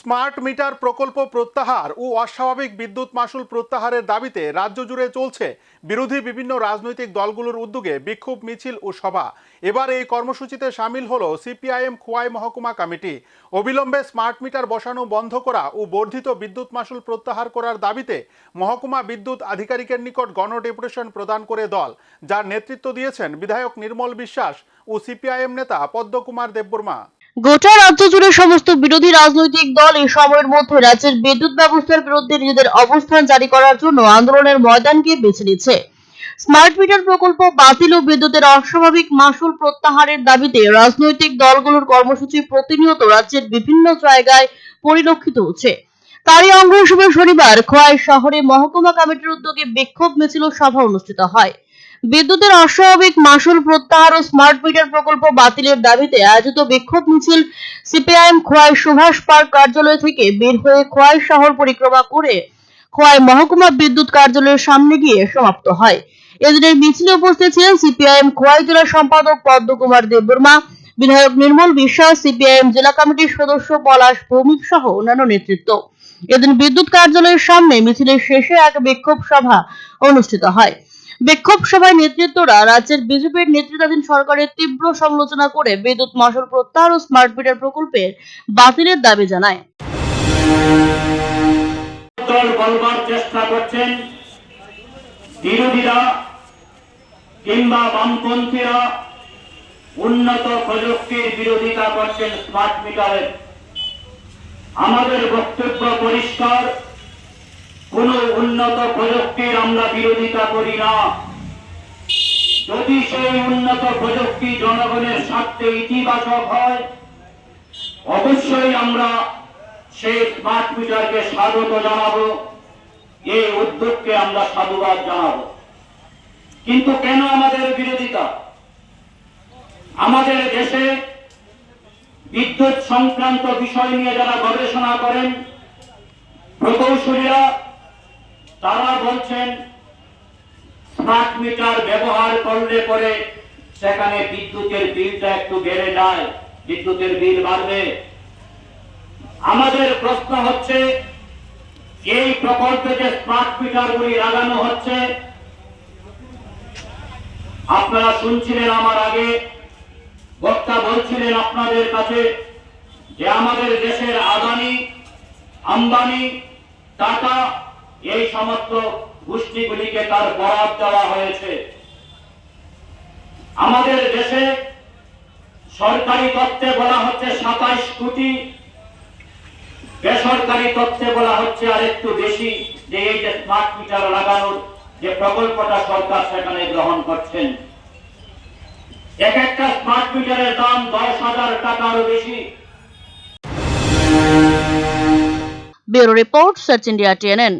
Smart meter প্রকল্প প্রত্যাহার ও অস্বাভাবিক বিদ্যুৎ মাসুল প্রত্যাহারের দাবিতে রাজ্য জুড়ে চলছে বিরোধী বিভিন্ন রাজনৈতিক দলগুলোর উদ্যোগে বিক্ষোভ, মিছিল ও সভা। এবার এই কর্মসূচিতে সামিল হল সিপিআইএম খোয়াই মহকুমা কমিটি। অবিলম্বে স্মার্ট মিটার বসানো বন্ধ করা ও বর্ধিত বিদ্যুৎ মাসুল প্রত্যাহার করার দাবিতে মহকুমা বিদ্যুৎ আধিকারিকের নিকট গণডেপুটেশন প্রদান করে দল, যার নেতৃত্ব দিয়েছেন বিধায়ক নির্মল বিশ্বাস ও সিপিআইএম নেতা পদ্মকুমার দেববর্মা। গোটা রাজ্য জুড়ে সমস্ত বিরোধী রাজনৈতিক দল এই সময়ের মধ্যে রাজ্যের বিদ্যুৎ ব্যবস্থার বিরুদ্ধে নিজেদের অবস্থান জারি করার জন্য আন্দোলনের ময়দানকে বেছে নিচ্ছে। স্মার্ট মিটার প্রকল্প বাতিল ও বিদ্যুতের অস্বাভাবিক মাসুল প্রত্যাহারের দাবিতে রাজনৈতিক দলগুলোর কর্মসূচি প্রতিনিয়ত রাজ্যের বিভিন্ন জায়গায় পরিলক্ষিত হচ্ছে। তারই অঙ্গ হিসেবে শনিবার খোয়াই শহরে মহকুমা কমিটির উদ্যোগে বিক্ষোভ মিছিল সভা অনুষ্ঠিত হয়। বিদ্যুতের অস্বাভাবিক মাসুল প্রত্যাহার ও স্মার্ট মিটার প্রকল্প বাতিলের দাবিতে আয়োজিত বিক্ষোভ মিছিল সিপিআইএম খোয়াই সুভাষ পার্ক কার্যালয় থেকে বের হয়ে খোয়াই শহর পরিক্রমা করে খোয়াই মহকুমা বিদ্যুৎ কার্যালয়ের সামনে গিয়ে সমাপ্ত হয়। এদিনের মিছিলে উপস্থিত ছিলেন সিপিআইএম খোয়াই জেলা সম্পাদক পদ্মকুমার দেববর্মা বিধায়ক নির্মল বিশ্বাস, সিপিআইএম জেলা কমিটির সদস্য পলাশ ভৌমিক সহ অন্যান্য নেতৃত্ব। এদিন বিদ্যুৎ কার্যালয়ের সামনে মিছিলের শেষে এক বিক্ষোভ সভা অনুষ্ঠিত হয়। বিক্ষোভ সভায় নেতৃত্বরা রাজ্যের বিজেপির নেতৃত্বাধীন সরকারের তীব্র সমালোচনা করে বিদ্যুৎ মাসুল প্রত্যাহার ও স্মার্ট মিটার প্রকল্পের বাতিলের দাবি জানায়। বিরোধীরা কিংবা বামপন্থীরা উন্নত প্রযুক্তির বিরোধিতা করছেন স্মার্ট মিটারের আমাদের বক্তব্য পরিষ্কার। কোন উন্নত প্রযুক্তির আমরা বিরোধিতা করি না। যদি সেই উন্নত প্রযুক্তি জনগণের স্বার্থে ইতিবাচক হয়, অবশ্যই আমরা সেই স্মার্ট মিটারকে স্বাগত জানাব এই উদ্যোগকে আমরা সাধুবাদ জানাব। কিন্তু কেন আমাদের বিরোধিতা? আমাদের দেশে বিদ্যুৎ সংক্রান্ত বিষয় নিয়ে যারা গবেষণা করেন, প্রকৌশলীরা তারা বলছেন স্মার্ট মিটার ব্যবহার করলে পরে সেখানে বিদ্যুতের বিলটা একটু বেড়ে যায়, বিদ্যুতের বিল বাড়বে। আমাদের প্রশ্ন হচ্ছে, এই প্রকল্পে যে স্মার্ট মিটারগুলি লাগানো হচ্ছে, আপনারা শুনছিলেন আমার আগে, বক্তা বলছিলেন আপনাদের কাছে যে আমাদের দেশের আদানি, আম্বানি, টাটা এই সমস্ত গোষ্ঠীগুলিকে তার বরাদ দেওয়া হয়েছে। আমাদের দেশে সরকারি তত্ত্বে বলা হচ্ছে সাতাইশ কোটি, বেসরকারি তথ্যে বলা হচ্ছে আর একটু বেশি যে এই যে স্মার্ট মিটার লাগানোর যে প্রকল্পটা সরকার সেখানে গ্রহণ করছেন। এক একটা স্মার্ট মিটারের দাম দশ হাজার টাকারও বেশি। Bureau report, Search India, TNN.